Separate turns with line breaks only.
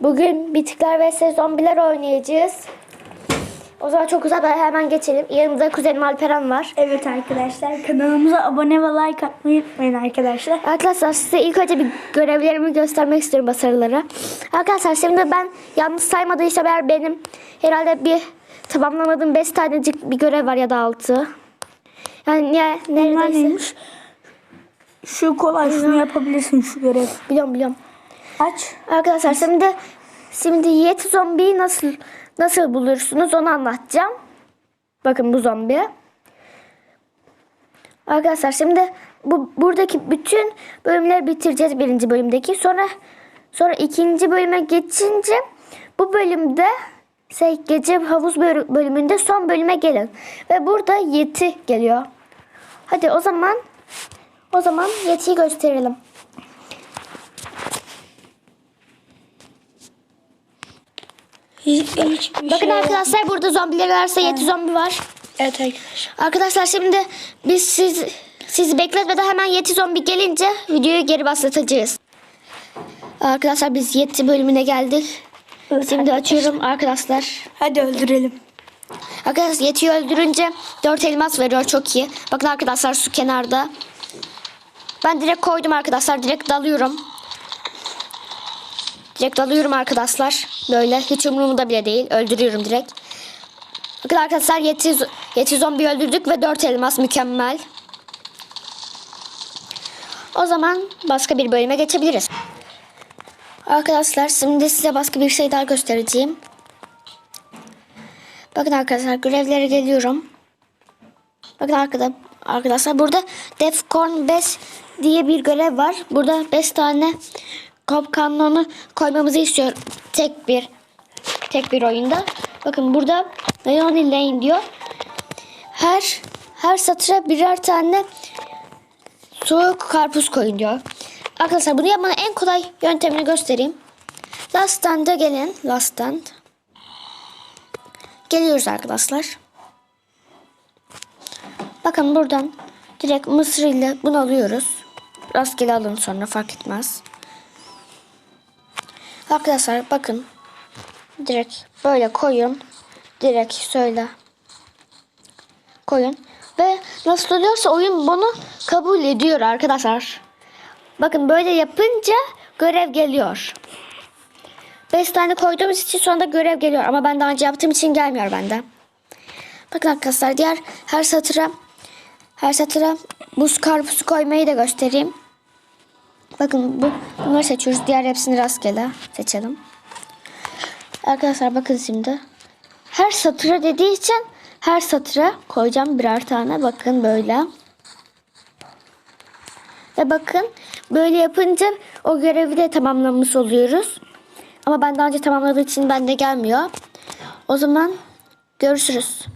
Bugün bitikler vs zombiler oynayacağız. O zaman çok uzak hemen geçelim. Yanımda kuzenim Alperen var.
Evet arkadaşlar kanalımıza abone ve like atmayı unutmayın arkadaşlar.
Arkadaşlar size ilk önce bir görevlerimi göstermek istiyorum başarıları. Arkadaşlar şimdi ben yanlış saymadıysam eğer benim herhalde bir tamamlamadığım 5 tanecik bir görev var ya da 6. Yani
Bunlar
neredeyse.
neymiş? Şu kolay şunu yapabilirsin şu görev.
Biliyorum biliyorum.
Aç.
Arkadaşlar şimdi şimdi yeti zombiyi nasıl nasıl bulursunuz onu anlatacağım. Bakın bu zombi. Arkadaşlar şimdi bu buradaki bütün bölümleri bitireceğiz birinci bölümdeki. Sonra sonra ikinci bölüme geçince bu bölümde şey, gece havuz bölü- bölümünde son bölüme gelin. Ve burada yeti geliyor. Hadi o zaman o zaman yetiyi gösterelim.
Hiç, hiçbir
Bakın
şey
arkadaşlar burada zombiler varsa yeti zombi var.
Evet arkadaşlar.
Arkadaşlar şimdi biz siz sizi bekletmeden hemen yeti zombi gelince videoyu geri başlatacağız. Arkadaşlar biz yeti bölümüne geldik.
Evet,
Şimdi açıyorum arkadaşlar.
Hadi öldürelim.
Arkadaşlar yetiyi öldürünce 4 elmas veriyor çok iyi. Bakın arkadaşlar su kenarda. Ben direkt koydum arkadaşlar. Direkt dalıyorum. Direkt dalıyorum arkadaşlar. Böyle hiç umurumda bile değil. Öldürüyorum direkt. Bakın arkadaşlar yeti, yeti zombi öldürdük ve 4 elmas mükemmel. O zaman başka bir bölüme geçebiliriz. Arkadaşlar şimdi size başka bir şey daha göstereceğim. Bakın arkadaşlar görevlere geliyorum. Bakın arkada, arkadaşlar burada Defcon 5 diye bir görev var. Burada 5 tane kop kanunu koymamızı istiyor. Tek bir tek bir oyunda. Bakın burada Leonie Lane diyor. Her her satıra birer tane soğuk karpuz koyun diyor. Arkadaşlar bunu yapmanın en kolay yöntemini göstereyim. Last Stand'a gelin. Last Stand. Geliyoruz arkadaşlar. Bakın buradan direkt mısır ile bunu alıyoruz. Rastgele alın sonra fark etmez. Arkadaşlar bakın. Direkt böyle koyun. Direkt söyle. Koyun. Ve nasıl oluyorsa oyun bunu kabul ediyor arkadaşlar. Bakın böyle yapınca görev geliyor. 5 tane koyduğumuz için sonra da görev geliyor. Ama ben daha önce yaptığım için gelmiyor bende. Bakın arkadaşlar diğer her satıra her satıra buz karpuzu koymayı da göstereyim. Bakın bu, bunları seçiyoruz. Diğer hepsini rastgele seçelim. Arkadaşlar bakın şimdi. Her satıra dediği için her satıra koyacağım birer tane. Bakın böyle. Ve bakın böyle yapınca o görevi de tamamlamış oluyoruz. Ama ben daha önce tamamladığım için bende gelmiyor. O zaman görüşürüz.